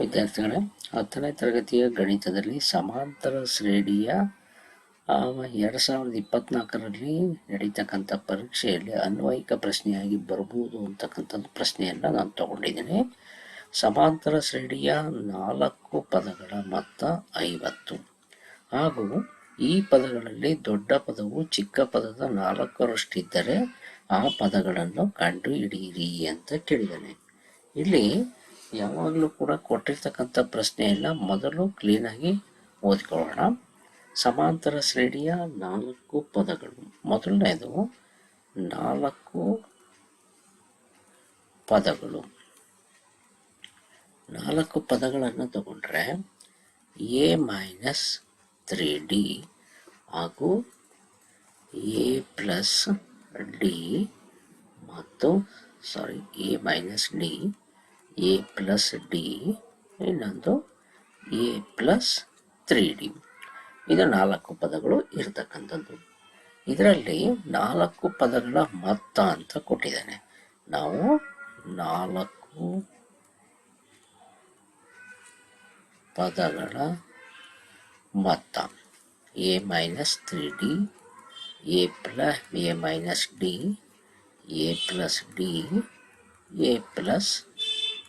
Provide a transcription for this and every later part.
ವಿದ್ಯಾರ್ಥಿಗಳೇ, ಹತ್ತನೇ ತರಗತಿಯ ಗಣಿತದಲ್ಲಿ ಸಮಾಂತರ ಶ್ರೇಣಿಯ ಎರಡು ಸಾವಿರದ ಇಪ್ಪತ್ನಾಲ್ಕರಲ್ಲಿ ನಡೀತಕ್ಕಂಥ ಪರೀಕ್ಷೆಯಲ್ಲಿ ಅನ್ವಯಿಕ ಪ್ರಶ್ನೆಯಾಗಿ ಬರ್ಬೋದು ಅಂತಕ್ಕಂಥದ್ದು ಪ್ರಶ್ನೆಯನ್ನು ನಾನು ತಗೊಂಡಿದ್ದೀನಿ. ಸಮಾಂತರ ಶ್ರೇಣಿಯ ನಾಲ್ಕು ಪದಗಳ ಮೊತ್ತ ಐವತ್ತು. ಹಾಗೂ ಈ ಪದಗಳಲ್ಲಿ ದೊಡ್ಡ ಪದವು ಚಿಕ್ಕ ಪದದ ನಾಲ್ಕರಷ್ಟಿದ್ದರೆ ಆ ಪದಗಳನ್ನು ಕಂಡು ಹಿಡಿಯಿರಿ ಅಂತ ಕೇಳಿದ್ದಾನೆ. ಇಲ್ಲಿ ಯಾವಾಗಲೂ ಕೂಡ ಕೊಟ್ಟಿರ್ತಕ್ಕಂಥ ಪ್ರಶ್ನೆಯನ್ನು ಮೊದಲು ಕ್ಲೀನಾಗಿ ಓದ್ಕೊಳ್ಳೋಣ. ಸಮಾಂತರ ಶ್ರೇಣಿಯ ನಾಲ್ಕು ಪದಗಳು. ಮೊದಲನೇದು ನಾಲ್ಕು ಪದಗಳು. ನಾಲ್ಕು ಪದಗಳನ್ನು ತಗೊಂಡ್ರೆ ಎ ಮೈನಸ್ ತ್ರೀ ಡಿ ಹಾಗೂ ಎ ಪ್ಲಸ್ ಡಿ ಮತ್ತು sorry a minus d a plus d ಇನ್ನೊಂದು ಎ ಪ್ಲಸ್ ತ್ರೀ ಡಿ ಇದು ನಾಲ್ಕು ಪದಗಳು ಇರತಕ್ಕಂಥದ್ದು. ಇದರಲ್ಲಿ ನಾಲ್ಕು ಪದಗಳ ಮೊತ್ತ ಅಂತ ಕೊಟ್ಟಿದ್ದಾನೆ. ನಾವು ನಾಲ್ಕು ಪದಗಳ ಮೊತ್ತ. A minus three d a plus a minus d a plus d a plus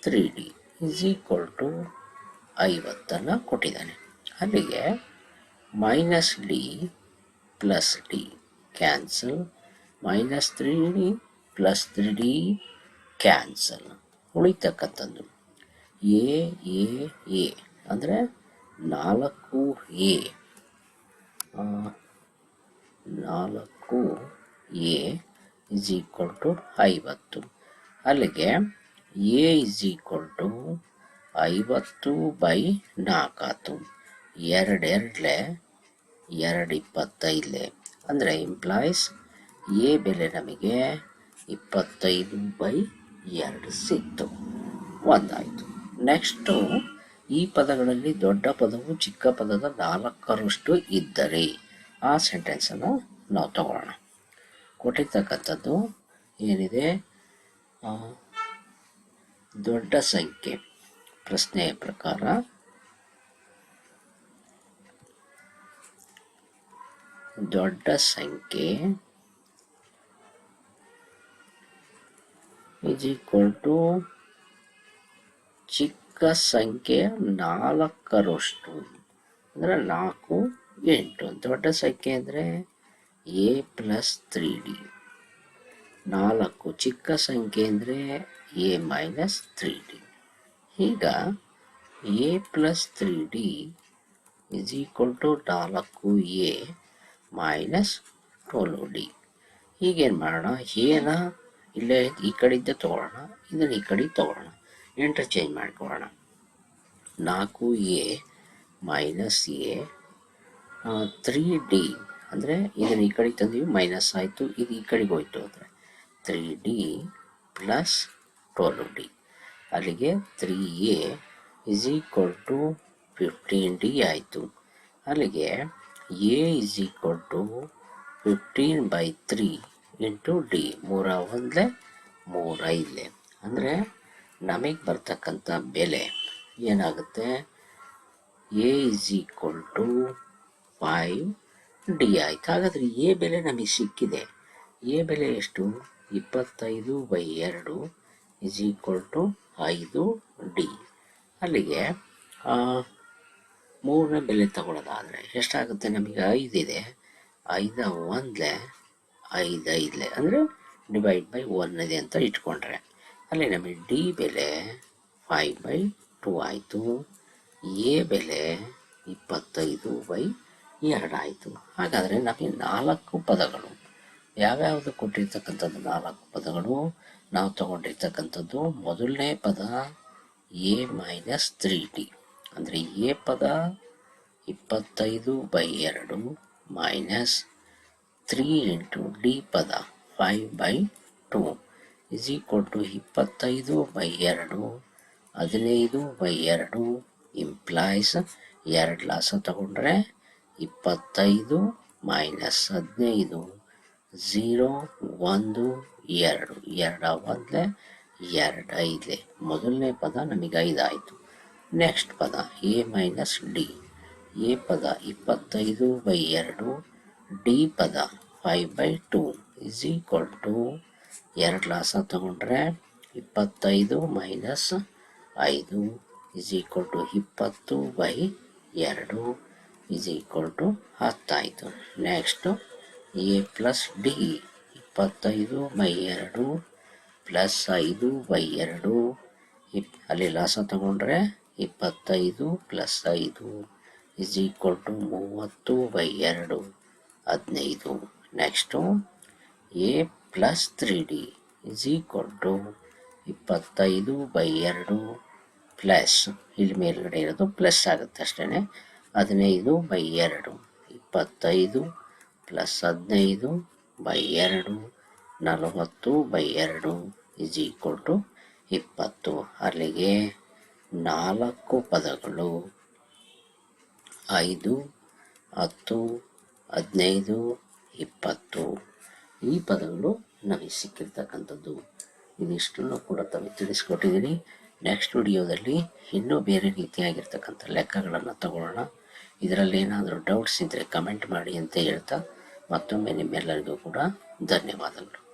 three d is equal to ಐವತ್ತನ್ನು ಕೊಟ್ಟಿದ್ದಾನೆ. ಅಲ್ಲಿಗೆ minus d plus d cancel minus three d plus three d cancel ಉಳಿತಕ್ಕಂಥದ್ದು. A A A ಅಂದರೆ ನಾಲ್ಕು A ನಾಲ್ಕು A is equal to ಐವತ್ತು. ಅಲ್ಲಿಗೆ A is equal to ಐವತ್ತು by ನಾಲ್ಕಾತು ಎರಡು ಎರಡಲೆ ಎರಡು ಇಪ್ಪತ್ತೈದಲೆ. ಅಂದರೆ ಎಂಪ್ಲಾಯ್ಸ್ ಎ ಬೆಲೆ ನಮಗೆ ಇಪ್ಪತ್ತೈದು ಬೈ ಎರಡು ಸಿಕ್ತು. ಒಂದಾಯಿತು. ನೆಕ್ಸ್ಟು ಈ ಪದಗಳಲ್ಲಿ ದೊಡ್ಡ ಪದವು ಚಿಕ್ಕ ಪದದ ನಾಲ್ಕರಷ್ಟು ಇದ್ದರೆ ಆ ಸೆಂಟೆನ್ಸನ್ನು ನಾವು ತಗೊಳ್ಳೋಣ. ಕೊಟ್ಟಿರ್ತಕ್ಕಂಥದ್ದು ಏನಿದೆ? ದೊಡ್ಡ ಸಂಖ್ಯೆ. ಪ್ರಶ್ನೆಯ ಪ್ರಕಾರ, ದೊಡ್ಡ ಸಂಖ್ಯೆ ಇಸ್ ಈಕ್ವಲ್ ಟು ಚಿಕ್ಕ ಸಂಖ್ಯೆ ನಾಲ್ಕರಷ್ಟು, ಅಂದರೆ ನಾಲ್ಕು ಎಂಟು. ದೊಡ್ಡ ಸಂಖ್ಯೆ ಅಂದರೆ ಎ ಪ್ಲಸ್ ತ್ರೀ ಡಿ ನಾಲ್ಕು ಚಿಕ್ಕ ಸಂಖ್ಯೆ ಅಂದರೆ ಎ ಮೈನಸ್ ತ್ರೀ ಡಿ ಈಗ a plus three d is equal to ನಾಲ್ಕು ಎ ಮೈನಸ್ ಟ್ವೆಲ್ವ್ ಡಿ ಈಗೇನು ಮಾಡೋಣ? ಏನ ಇಲ್ಲೇ ಈ ಕಡೆಯಿಂದ ತೊಗೊಳ್ಳೋಣ, ಇದನ್ನು ಈ ಕಡೆ ತೊಗೊಳ್ಳೋಣ ಇಂಟರ್ಚೇಂಜ್ ಮಾಡ್ಕೊಳ್ಳೋಣ. ನಾಲ್ಕು a minus a three d ಅಂದರೆ ಇದನ್ನು ಈ ಕಡೆ ತಂದೀವಿ ಮೈನಸ್ ಆಯಿತು, ಇದು ಈ ಕಡೆಗೆ ಹೋಯ್ತು ಅಂದರೆ three d plus twelve d ಅಲ್ಲಿಗೆ three a is equal to fifteen d ಆಯಿತು. ಅಲ್ಲಿಗೆ a is equal to fifteen by three into d ಮೂರ ಒಂದಲೆ ಮೂರ ಇಲ್ಲೇ ಅಂದರೆ ನಮಗೆ ಬರ್ತಕ್ಕಂಥ ಬೆಲೆ ಏನಾಗುತ್ತೆ? A is equal to five d ಆಯ್ತು. ಹಾಗಾದರೆ ಎ ಬೆಲೆ ನಮಗೆ ಸಿಕ್ಕಿದೆ. ಎ ಬೆಲೆ ಎಷ್ಟು? ಇಪ್ಪತ್ತೈದು ಬೈ ಎರಡು. ಇಸ್ ಈಕ್ವಲ್ ಟು ಐದು ಡಿ. ಅಲ್ಲಿಗೆ ಮೂರನೇ ಬೆಲೆ ತಗೊಳ್ಳೋದಾದರೆ ಎಷ್ಟಾಗುತ್ತೆ ನಮಗೆ? ಐದಿದೆ ಐದ ಒಂದ್ಲೆ, ಐದು ಐದ್ಲೆ. ಅಂದರೆ ಡಿವೈಡ್ ಬೈ ಒನ್ ಇದೆ ಅಂತ ಇಟ್ಕೊಂಡ್ರೆ. ಅಲ್ಲಿ ನಮಗೆ ಡಿ ಬೆಲೆ ಫೈವ್ ಬೈ ಟು ಆಯಿತು. ಎ ಬೆಲೆ ಇಪ್ಪತ್ತೈದು ಬೈ ಎರಡು ಆಯಿತು. ಹಾಗಾದರೆ ನಮಗೆ ನಾಲ್ಕು ಪದಗಳು ಯಾವ್ಯಾವುದು ಕೊಟ್ಟಿರ್ತಕ್ಕಂಥದ್ದು ನಾಲ್ಕು ಪದಗಳು? ನಾವು ತಗೊಂಡಿರ್ತಕ್ಕಂಥದ್ದು ಮೊದಲನೇ ಪದ ಎ ಮೈನಸ್ ತ್ರೀ ಟಿ ಅಂದರೆ ಎ ಪದ ಇಪ್ಪತ್ತೈದು ಬೈ ಎರಡು ಮೈನಸ್ ತ್ರೀ ಇಂಟು ಡಿ ಪದ five by two is equal to ಇಪ್ಪತ್ತೈದು ಬೈ ಎರಡು, ಹದಿನೈದು ಬೈ ಎರಡು ಇಂಪ್ಲಾಯ್ಸ್ ಎರಡು ಲಾಸ ತಗೊಂಡ್ರೆ ಇಪ್ಪತ್ತೈದು ಮೈನಸ್ ಹದಿನೈದು. ಝೀರೋ ಒಂದು ಎರಡು ಎರಡ ಒಂದಲೆ ಎರಡು ಐದಲೆ ಮೊದಲನೇ ಪದ ನಮಗೆ ಐದಾಯಿತು. ನೆಕ್ಸ್ಟ್ ಪದ ಎ ಮೈನಸ್ ಡಿ. ಎ ಪದ ಇಪ್ಪತ್ತೈದು ಬೈ ಎರಡು, ಡಿ ಪದ five by two. Is equal to ಎರಡು ಲಾಸ ತಗೊಂಡ್ರೆ ಇಪ್ಪತ್ತೈದು ಮೈನಸ್ ಐದು. ಇಸ್ ಈಕ್ವಲ್ ಟು ಇಪ್ಪತ್ತು ಬೈ ಎರಡು. ಇಸ್ ಈಕ್ವಲ್ ಟು ಹತ್ತಾಯಿತು. ನೆಕ್ಸ್ಟು ಎ ಪ್ಲಸ್ ಡಿ ಇಪ್ಪತ್ತೈದು ಬೈ ಎರಡು ಪ್ಲಸ್ ಐದು ಬೈ ಎರಡು. ಇಪ್ ಅಲ್ಲಿ ಲಾಸ ತಗೊಂಡ್ರೆ ಇಪ್ಪತ್ತೈದು ಪ್ಲಸ್ ಐದು ಇಸ್ ಈಕ್ವಲ್ ಟು ಮೂವತ್ತು ಬೈ ಎರಡು, ಹದಿನೈದು. Next a plus three d is equal to ಇಪ್ಪತ್ತೈದು ಬೈ ಎರಡು ಪ್ಲಸ್, ಇಲ್ಲಿ ಮೇಲ್ಗಡೆ ಇರೋದು ಪ್ಲಸ್ ಆಗುತ್ತೆ ಅಷ್ಟೇ ಹದಿನೈದು ಬೈ ಎರಡು, ಇಪ್ಪತ್ತೈದು ಪ್ಲಸ್ ಹದಿನೈದು ಬೈ ಎರಡು, ನಲವತ್ತು ಬೈ ಎರಡು ಇಸ್ ಈಕ್ವಲ್ ಟು ಇಪ್ಪತ್ತು. ಅಲ್ಲಿಗೆ ನಾಲ್ಕು ಪದಗಳು, ಐದು, ಹತ್ತು, ಹದಿನೈದು, ಇಪ್ಪತ್ತು. ಈ ಪದಗಳು ನಮಗೆ ಸಿಕ್ಕಿರ್ತಕ್ಕಂಥದ್ದು. ಇದಿಷ್ಟನ್ನು ಕೂಡ ತಮಗೆ ತಿಳಿಸ್ಕೊಟ್ಟಿದ್ದೀನಿ. ನೆಕ್ಸ್ಟ್ ವಿಡಿಯೋದಲ್ಲಿ ಇನ್ನೂ ಬೇರೆ ರೀತಿಯಾಗಿರ್ತಕ್ಕಂಥ ಲೆಕ್ಕಗಳನ್ನು ತಗೊಳ್ಳೋಣ. ಇದರಲ್ಲಿ ಏನಾದರೂ ಡೌಟ್ಸ್ ಇದ್ದರೆ ಕಮೆಂಟ್ ಮಾಡಿ ಅಂತ ಹೇಳ್ತಾ మొత్తం మేము ఎల్లరికీ కూడా ధన్యవాదాలు